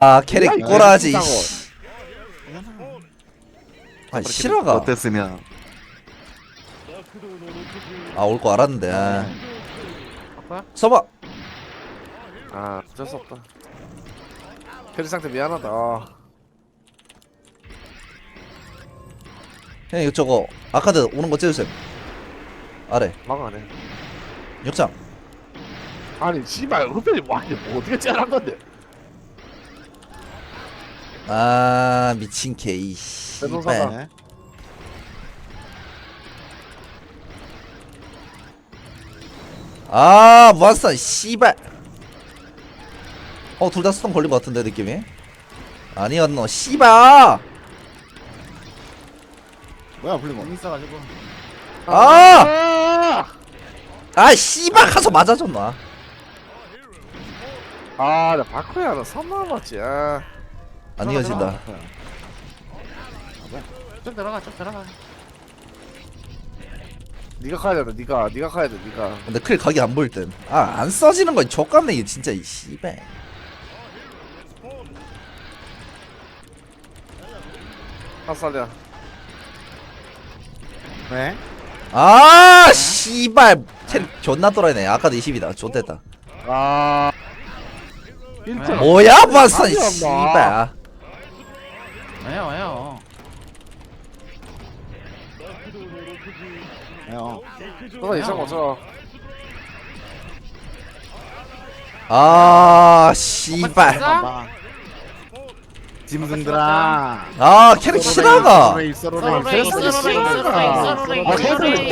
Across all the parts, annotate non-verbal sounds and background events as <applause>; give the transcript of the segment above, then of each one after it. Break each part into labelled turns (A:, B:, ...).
A: 아 캐릭 꼬라지 씨. 아 실화가.
B: 어땠으면.
A: 아 올 거 알았는데. 아.
C: 아빠?
A: 써봐.
C: 아 어쩔 수 없다. 캐리 상태 미안하다. 아,
A: 형 이거 저거 아카드 오는 거 찍으세요. 아래.
C: 막아네
A: 역장.
C: 아니 씨발 흡혈이 와 이거 뭐 어떻게 째한 건데
A: 아 미친 개이
C: 대동사다.
A: 씨발
B: 네.
A: 아 무한스탄 씨발. 어 둘 다 스턴 걸린 거 같은데 느낌이? 아니었노 씨발.
B: 뭐야 블리몬
D: 있어가지고.
A: 아! 아! 씨발 가서 맞아줬나?
C: 아 나 바코야 너선 넘었지 아
A: 안 이어진다.
D: 쭉 들어가 쭉 들어가.
C: 니가 가야 돼 니가 니가 가야 돼 니가.
A: 근데 클 각이 안 보일 땐 아 안 써지는 건 족같네 이게 진짜 이 씨발.
C: 핫살이야.
B: 네?
A: 아 씨발. 텔 존나 또라이네. 아까도 20이다. 좋됐다.
C: 아. 1점
A: 뭐야
C: 없나?
A: 씨발
D: 왜요 왜요
B: 형
C: 너가 이상 없어
A: 아 씨발
B: 봐봐 짐승들아
A: 아 캐릭
D: 서로레이 서로레이 서로레이
C: 아
D: 서로레이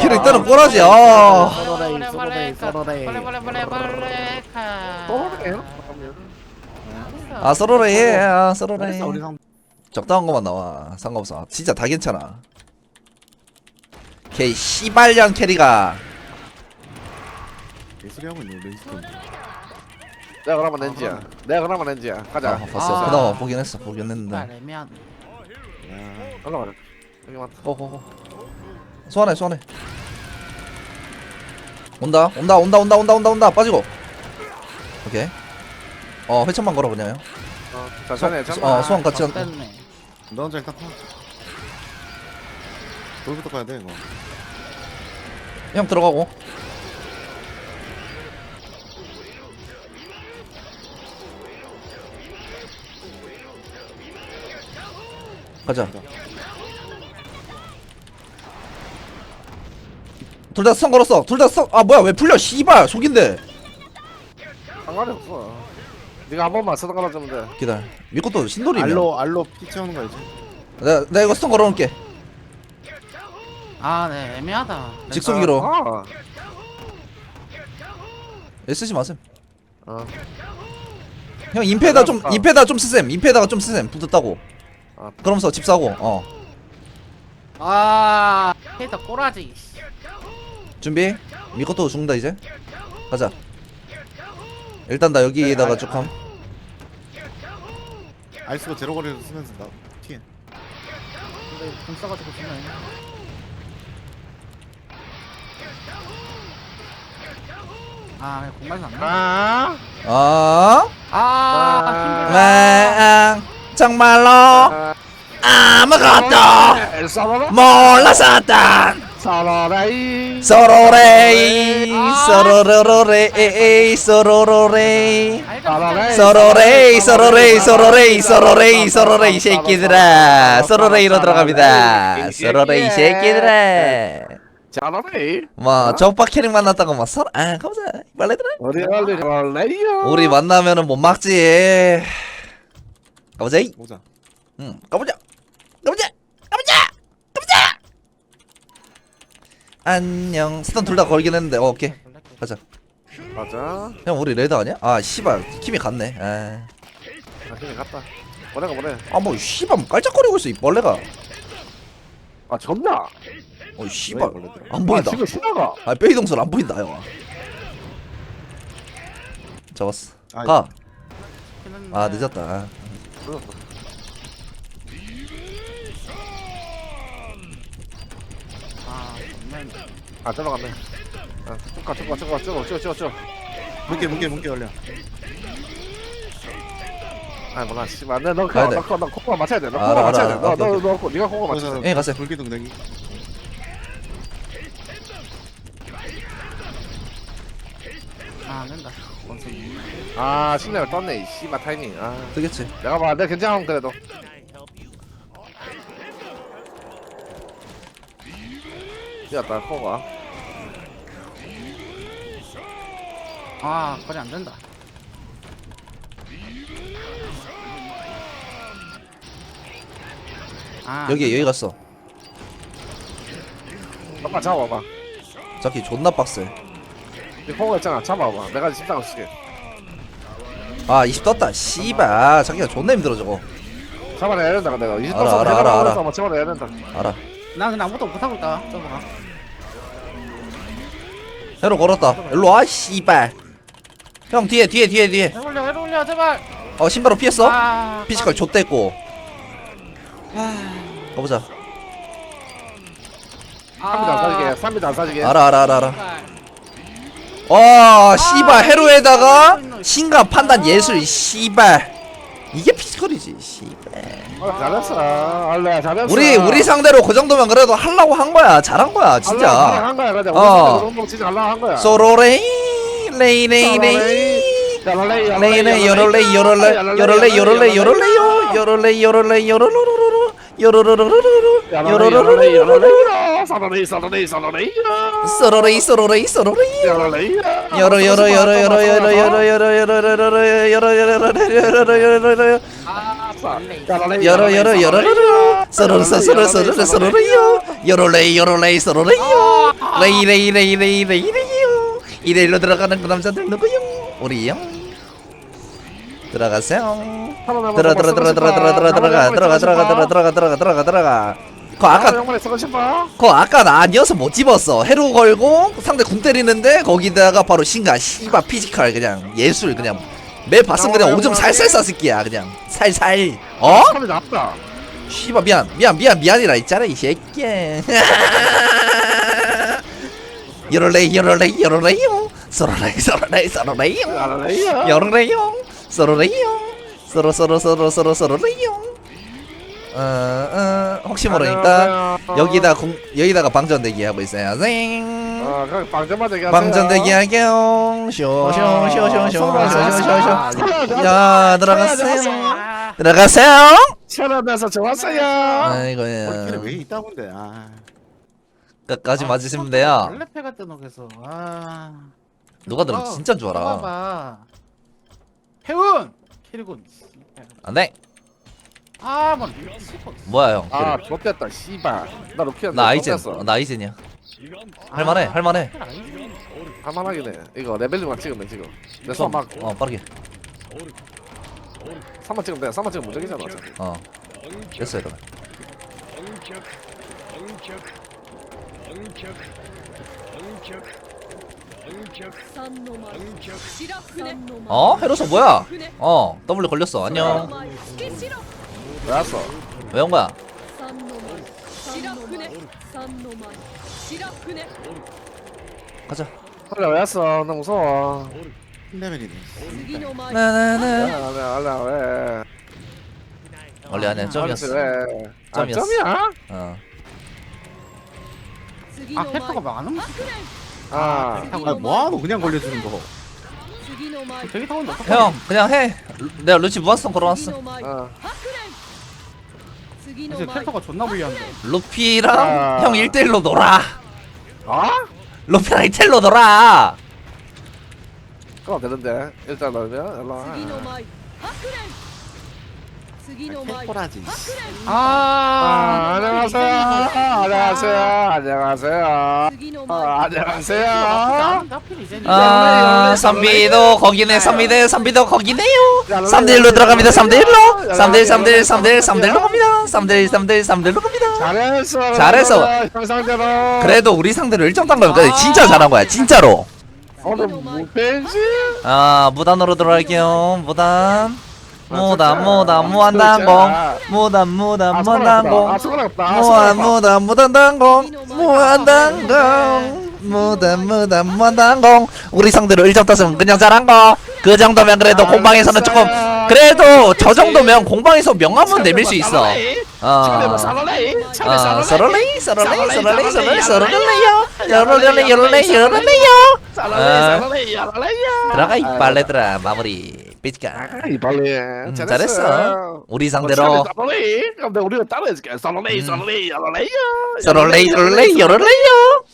C: 캐릭
A: 아 때는 꼬라지 아
D: 서로레이 서로레이 서로레이
C: 또르네요
A: 아 서로래 해. 아, 서로래
B: 그래서 우리 상
A: 적당한 것만 나와. 상관없어. 아, 진짜 다 괜찮아. 개 씨발년 캐리가.
B: 예술이 하고 있는 레이스톤.
C: 내가 그러면 렌지야. 내가 그러면 렌지야.
A: 아,
C: 가자.
A: 봤어
D: 아.
A: 그나마 보긴 했어 보긴 했는데.
D: 애매한
C: 올라가자. 여기 맞다.
A: 호호호 소환해 소환해. 온다 온다 온다 온다 온다 온다 온다. 빠지고. 오케이 어 회천만 걸어 그냥.
C: 어
A: 소-
C: 천천히
A: 어, 소환 같이 한-
D: 됐네.
B: 너 혼자 일단 타 돌부터 가야 돼 이거.
A: 형 들어가고. 가자. 둘 다 선 걸었어. 둘 다선아 뭐야 왜 풀려? 씨발 속인데.
C: 상관이 없어 네가 한 번만 쓰던 거라 주면 돼.
A: 기다려. 미코토 신돌이면.
B: 알로 알로 피 채우는 거 알지?
A: 내가, 내가 이거 스턴 걸어놓을게.
D: 아 네 애매하다.
A: 직송기로.
C: 아,
A: 쓰지 마셈.
C: 어.
A: 형 임페다 좀
C: 아.
A: 임페다 좀 쓰셈. 임페다가 좀 쓰셈. 붙었다고.
C: 아.
A: 그러면서 집 사고 어.
D: 아 캐릭터 꼬라지
A: 준비? 미코토 죽는다 이제? 가자. 일단 나 여기에다가 쭉함
B: 알수가 제로 거리를 쓰면서 나 피해
D: 근데 공 써가지고 주면 아 공간이 안나
C: 아,
A: 어?
D: 아.
A: 와 정말로?
C: 아,
A: 아무것도
C: 서로라
A: 몰랐었다
C: 서로라이
A: 서로레이 서로로로레이 서로로레이 서로레이 서로레이 서로레이 서로레이 서로레이 새끼들아 서로레이로 들어갑니다 서로레이 새끼들아
C: 잘하네
A: 뭐 적박 캐릭 만났다고 막 서로 아 가보자 말레들아
C: 어디 어디 서로라이요
A: 우리 만나면은 못 막지 가보자 이.
B: 보자
A: 응 가보자 가보자 가보자 안녕. 스턴 둘 다 걸긴 했는데 어, 오케이. 가자.
C: 맞아
A: 형 우리 레드 아니야? 아 씨발. 킴이 갔네. 아.
C: 아 갔다. 보내가 보내.
A: 아뭐 씨발 뭐 깔짝거리고 있어 이 벌레가.
C: 아 존나?
A: 어 씨발? 안 보인다.
C: 아, 지금 신나가.
A: 아 뼈이 동선 안 보인다 형아 잡았어.
B: 아,
A: 가. 아 늦었다. 아.
D: 아정말
C: 아 들어갔네 아 쭉가 쭉가 쭉가 쭉가 쭉가 쭉가 쭉
B: 문게 문게 문게 올려
C: 아 몰라 씨발 내너
A: 가야 돼.
C: 그거 너 코가 맞춰야 돼너
A: 알아,
C: 코가
A: 알아,
C: 맞춰야
A: 알아. 오케이,
C: 돼너너
A: 오케이.
C: 너 네가 코가 맞춰야 돼
A: 예, 갔어요.
B: 불기둥 내기
D: 아, 안 된다. 원숭이.
C: 아 신뢰를 떴네 이 씨발 타이밍 아
A: 되겠지
C: 내가 봐 내가 괜찮으면 그래도 뛰었다 코가
D: 아, 거리 안 된다. 아,
A: 여기 여기 갔어.
C: 잠깐 잡아봐.
A: 자기 존나 빡세.
C: 이 코가 있잖아. 잡아봐. 내가 십상을 쓰게.
A: 아20 떴다. 씨발. 자기가 존나 힘들어 저거.
C: 잡아내야 된다 내가. 이십
A: 알아,
C: 떴어.
A: 알아,
C: 내가
A: 알아, 알아.
C: 뭐 잡아내야 된다.
A: 알아.
D: 나 그냥 아무것도 못하고 있다. 저거 가.
A: 해로 걸었다. 일로 와 씨발 형 뒤에 뒤에 뒤에 뒤에.
D: 해로 올려, 해로 올려, 제발.
A: 어 신바로 피했어?
D: 아,
A: 피지컬 좆됐고. 가보자.
C: 삼비도 안 사지게 삼비도 안 사지게.
A: 알아 알아 알아 알아. 와 씨발 해로에다가 신간 판단 예술 씨발. 이게 피지컬이지
C: 어, 잘했어. 알레 잘했어.
A: 우리 우리 상대로 그 정도면 그래도 하려고 한 거야. 잘한 거야
C: 알레
A: 진짜.
C: 한 거야 우리
A: 어.
C: 상대 운동 진짜 하려고 한 거야.
A: 소로레이 레이레이 레이. 레이레이 요롤레이 요롤레 요롤레이 요롤레이 요롤레요 요롤레이 요롤레이 요롤로로로로 요로로로로로 요로로로로로
C: 사로레이 사로레이 사로레이
A: 소로레이 소로레이 소로레이
C: 사로레이
A: 요로 요로 요로 요로 요로 요로 요로 요로 요로 요로 요로 요로 요로 여러 여러 여러러러 서로르 서로르 서로르 서로르요 요로레이 요로레이 서로레요 레이 레이 레이 레이 레이 레이요 이래로 들어가는 그 남자들 누구요 우리요 들어가세요. 들어 들어 들어 들어 들어 들어. 들어가 들어가 들어가 들어가 들어가 들어가 들어가 들어가. 그
C: 아까
A: 아까
C: 영만에 쓰고 싶어?
A: 그 아까 나 아니어서 못 집었어. 해로 걸고 상대 궁 때리는데 거기다가 바로 신가 씨바 피지컬 그냥 예술 그냥 매 봤으면 그냥 오줌 살살 쌌을게야 그냥. 살살. 어?
C: 삼이 나왔다.
A: 씨바 미안 미안 미안 미안이라 있잖아 이 새끼야 <laughs> 요럴레이 요럴레이 요럴레이요. 서로레이 서로레이 서로레이요.
C: 사로레이야
A: 요 서로레이요. 서로 서로 서로 서로 서로레이요. 어, 어, 혹시 모르니까 여기다 공, 여기다가 방전 대기 하고 있어요. 생
C: 아, 그 방전마대기
A: 방전 대기 하경 쇼쇼쇼쇼쇼쇼쇼쇼 야 들어갔어요.
D: 아,
A: 들어가세요.
C: 천원에서 좋았어요.
B: 머리카락에 왜
A: 아이고야
B: 있다 본데 아.
A: 끝까지 맞으시면 돼요.
D: 원래 패가 뜨놓겠어. 아.
A: 누가 들으면 진짜 줄 알아
D: 봐봐. 해운! 캐리군.
A: 안돼
D: 아, 뭐, 미치고.
A: 뭐야
C: 형아 좋겠다 씨발. 나 루피야
A: 나 아이젠 나 아이젠이야. 할만해 할만해.
C: 할만하긴 해. 이거 레벨링만 찍으면 지금. 내손막
A: 어 빠르게.
C: 3만 찍으면 돼. 3만 찍으면 무적이잖아 어차피.
A: 어. 됐어 이러면 어? 헤로서 뭐야? 어 W 걸렸어. 안녕.
C: 왜 왔어?
A: 왜 온 거야? 가자.
C: 그래 왜 왔어. 나 무서워.
B: 흰레벨이네.
A: 나나나
C: 알래 알래 왜
A: 원래 아니야 점이었어.
C: 왜? 아,
A: 점이었어.
C: 점이야?
A: 어
D: 아, 캐릭터가 많은 거
C: 아
B: 아 뭐하노 그냥 걸려주는 거
D: 되게 타운데 어떡해.
A: 형 그냥 해 내가 루치 무한스톤 걸어놨어
C: 어.
D: 이제 캐릭터가 존나 불리한데.
A: 루피랑
C: 아.
A: 형 1대1로 놀아
C: 아?
A: 루피랑 1대1로 놀아
C: 그럼 되는데 일단 넣으면 일로 와 아
D: 아,
C: 안녕하세요. 안녕하세요. 안녕하세요. 아, 안녕하세요.
A: 아 선비도 거기네 선비대 선비도 거기네요. 3대1로 들어갑니다 3대1로. 3대1 3대1 3대1 3대1로 갑니다. 3대1 3대1 3대1로 갑니다.
C: 잘했어
A: 잘했어. 그래도 우리 상대로 1점 딴 거니까 진짜 잘한 거야 진짜로.
C: 오늘 무벤지?
A: 아 무단으로 들어갈게요. 무단 무다 무다 무한당공 무다 무다 무한당공 무한 무다 무단당공 무한당공 무다 무다 무한당공 우리 상대로 1점 땄으면 그냥 잘한 거그 정도면 그래도 공방에서는 조금 그래도 저 정도면 공방에서 명함은 내밀 수 있어 어 서럴레이 서럴레이 서럴레이 서럴레이 서럴레이요 서럴레이 서럴레이 서럴레이요 들어가 이 빨래들아 마무리 삐까.
C: 아, 이 빨리
A: 음, 잘했어. 우리 상대로
C: 근데 우리가 따로 해줄게 썰레이 썰레이 썰레이요
A: 서롤레이 서롤레이 여롤레이요.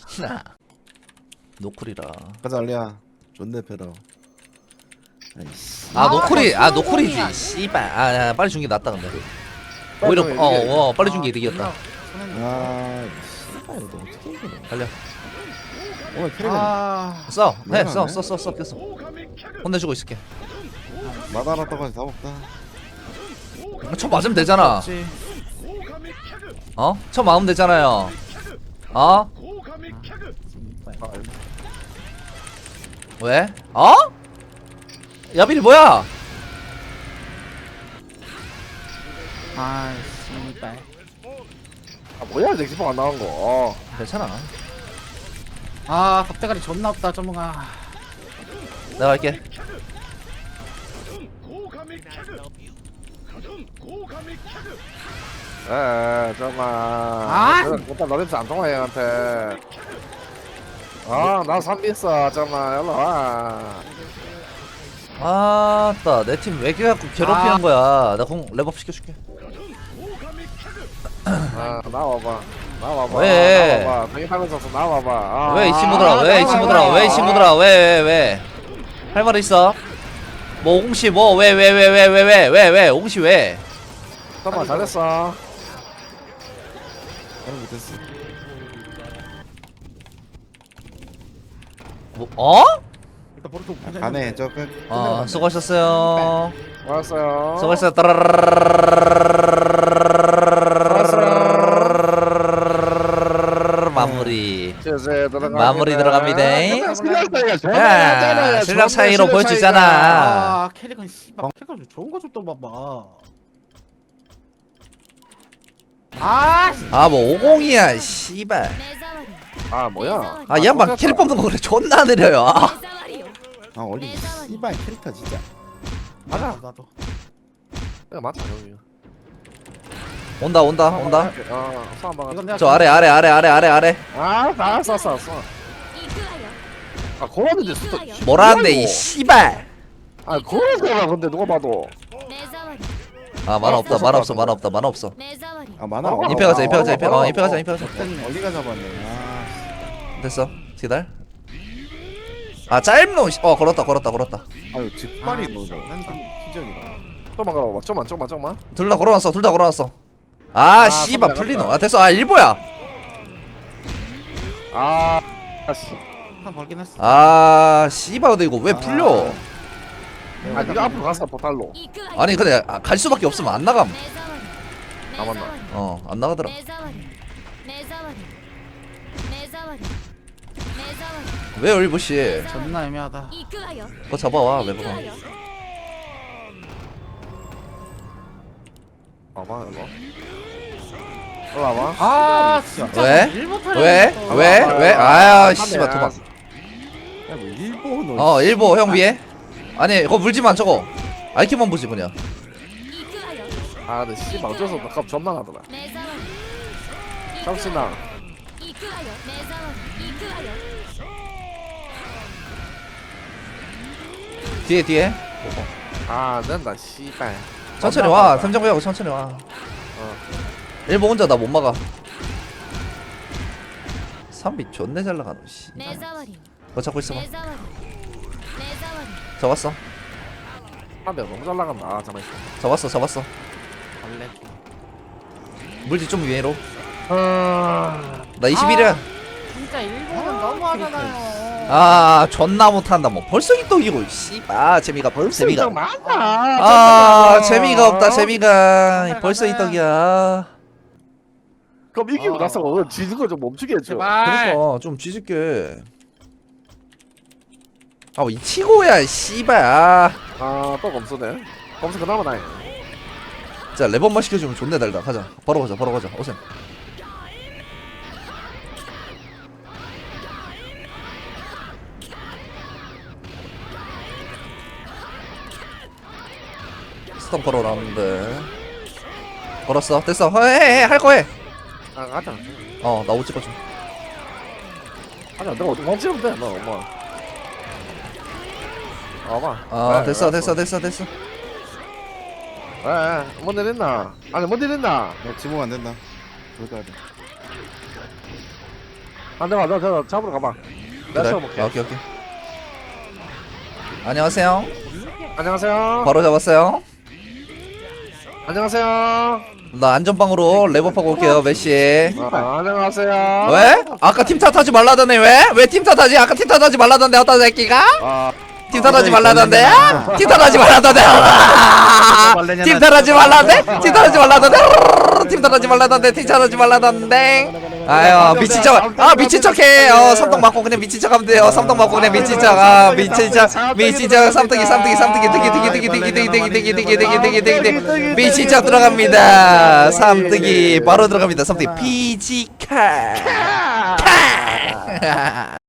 A: 노쿨이라.
B: 가자 알리야 존내 패러 아
A: 노쿨이 아, 아 노쿨이지. 아, 아. 씨발 아 빨리 준 게 낫다 근데. 오히려
C: 어어
A: 어, 빨리 준 게 이득이었다.
B: 아이씨 씨발, 너 어떻게 이기노
A: 달려.
B: 오늘 캐리가
D: 아,
A: 써.
B: 네,
A: 써, 써, 써, 써, 꼈어. 혼내주고 있을게.
B: 마다라 떡을 다 먹다.
A: 쳐 아, 맞으면 되잖아.
D: 없지.
A: 어? 쳐 마음 되잖아요. 어? 왜? 어? 야비리 뭐야?
D: 아, 씨발.
C: 아 뭐야 잭스폰 안 나온 거. 어.
A: 괜찮아.
D: 아, 밥대가리 존나 없다, 전문가.
A: 내가 할게.
C: 에, 정말.
D: 아!
C: 오빠 너네도 안 통해, 형한테. 아, 나 선비 있어, 정말. 일로 와.
A: 아따 내 팀 왜 이렇게 괴롭히는
D: 아.
A: 거야 나 공 랩업 시켜줄게
C: 아, 나와봐. 나와봐.
A: 왜?
C: 나와봐. 서 나와봐. 아,
A: 왜 이 친구들아 아, 왜이 친구들아 왜 이 친구들아 왜왜왜할말 있어 뭐 옹씨 뭐 왜 왜 왜 왜 왜 왜 왜왜 옹씨 왜?
C: 잠깐만 잘했어
B: 나는 못했어
A: 뭐, 어?
D: 일단 버릇도
B: 안에 저 끝.
A: 아 수고하셨어요.
C: 네.
A: 수고하셨어요. 수고하셨어요. 마무리. 제세 마무리 들어갑니다. 실력 차이가 네, 좋아. 실력 차이로 보여주잖아.
D: 아 캐릭은 씨발 캐릭 좀 좋은 거 좀 또 봐봐 아
A: 아, 뭐 50이야, 씨발.
C: 아 뭐야?
A: 아, 양반 캐릭 뽑는 거 그래 존나 느려요. 아,
B: 원래 씨발 캐릭터 진짜
C: 맞아
D: 나도
C: 내가 맞다 형이.
A: 온다 온다 온다.
C: 아
D: 이건 내가
A: 저 아래 아래 아래 아래 아래 아래.
C: 아 알았어 알았어 알았어 아 고라는데 수도
A: 뭐라는데 이 씨발.
C: 아 고라잖아 근데 누가 봐도
A: 아 만화 없다 만화 없어 만화 없다 만화 없어.
B: 아 만화
C: 어,
A: 임페 가자 임페 가자
C: 어,
A: 임페
C: 어,
A: 어 임페 가자 임페 가자.
B: 어디가 잡았네 아
A: 됐어 기다려. 아 짧노 씨- 어 걸었다 걸었다 걸었다.
B: 아유 직발이
D: 아,
B: 뭐죠 기적이다
C: 좀만 가봐 좀만 좀만 좀만
A: 둘 다 걸어놨어 둘 다 걸어놨어. 아
C: 아,
A: 씨발
C: 선배
A: 풀리노.
C: 나갔다.
A: 아 됐어 아 일보야.
C: 아 아씨
D: 한 벌긴 했어
A: 아 씨발 근데 이거 왜 풀려?
C: 아 니가 앞으로 갔어 보탈로
A: 아니 근데 아, 갈 수밖에 없으면 안 나감.
C: 아, 맞나?
A: 어 안 나가더라. 왜 얼부씨?
D: 존나 애매하다
A: 그거 잡아와 매번.
C: 봐봐 이거 올라와
D: 아 진짜
A: 왜?
D: 일 못하네,
A: 왜?
D: 또.
A: 왜? 왜? 아야
C: 아,
A: 씨발
C: 아,
A: 도망.
B: 야뭐 일본
A: 어 일보 형 위에. 아니 그거 물지만 저거. 아이큐만 보지 그냥.
C: 아 근데 씨발 어쩔 수 없다 값 존나 나더라 잠시나
A: 뒤에 뒤에.
C: 아 된다 씨발
A: 천천히 와. 삼정구하고 천천히 와.
C: 어.
A: 일보 혼자 나 못 막아. 삼비 존내 잘 나가노 씨. 그거 잡고 있어봐. 잡았어.
C: 한대 너무 잘 나간다 아 잠깐만
A: 잡았어 잡았어.
D: 원래
A: 물지 좀 위로.
C: 아
A: 나 21이야.
D: 진짜 일본은 너무하잖아요
A: 아 존나 못한다. 뭐 벌써 이떡이고 씨발. 아, 재미가 재미가
C: 많다
A: 아 재미가 없다 재미가. 벌써 이떡이야.
C: 그럼 이기고
D: 아.
C: 나서 오늘 지는 거 좀 멈추게 해줘
D: 제발.
A: 그러니까 좀 뒤질게. 아이 치고야 씨발. 아.
C: 아또 검수네. 검수 그나마 나이
A: 진짜 레번만 시켜주면 존내 달다. 가자. 바로 가자 바로 가자. 오셈 스턴 걸어놨는데. 걸었어. 됐어. 해해 할 거 해.
C: 아 가자
A: 어나 옷 찍어줘
C: 아니야 내가 어디 멈추면 돼너. 엄마 어마
A: 아 됐어 됐어 됐어 됐어.
C: 일 있나? 아니 뭔일 있나?
B: 너 지목 안 된다. 여기 가야 돼
C: 안돼 봐, 너, 너 잡으러 가봐. 내가
A: 그래.
C: 세워볼게.
A: 오케이 오케이. 안녕하세요.
C: 안녕하세요.
A: 바로 잡았어요
C: 안녕하세요.
A: 나 안전방으로 랩업하고 올게요 메시
C: 아, 안녕하세요.
A: 왜? 아까 팀 탓하지 말라던데 왜? 왜 팀 탓하지? 아까 팀 탓하지 말라던데 어떤 새끼가?
C: 아,
A: 팀 탓하지 말라던데? 팀 탓하지 말라던데? 팀 탓하지 말라던데? 팀 탓하지 말라던데? 팀 탓하지 말라던데? 팀 탓하지 말라던데? 아유 미친 척아 미친 척해. 어 삼동 맞고 그냥 미친 척 하면 돼요. 삼동 맞고 그냥 미친 척아 미친 척. 미친 척. 삼등이 삼등이 삼등이. 등기 등기 등기 등기 등기 등기 등기 등기 등기 등기. 등기 미친 척 들어갑니다. 삼등이 바로 들어갑니다. 삼등이. 피지컬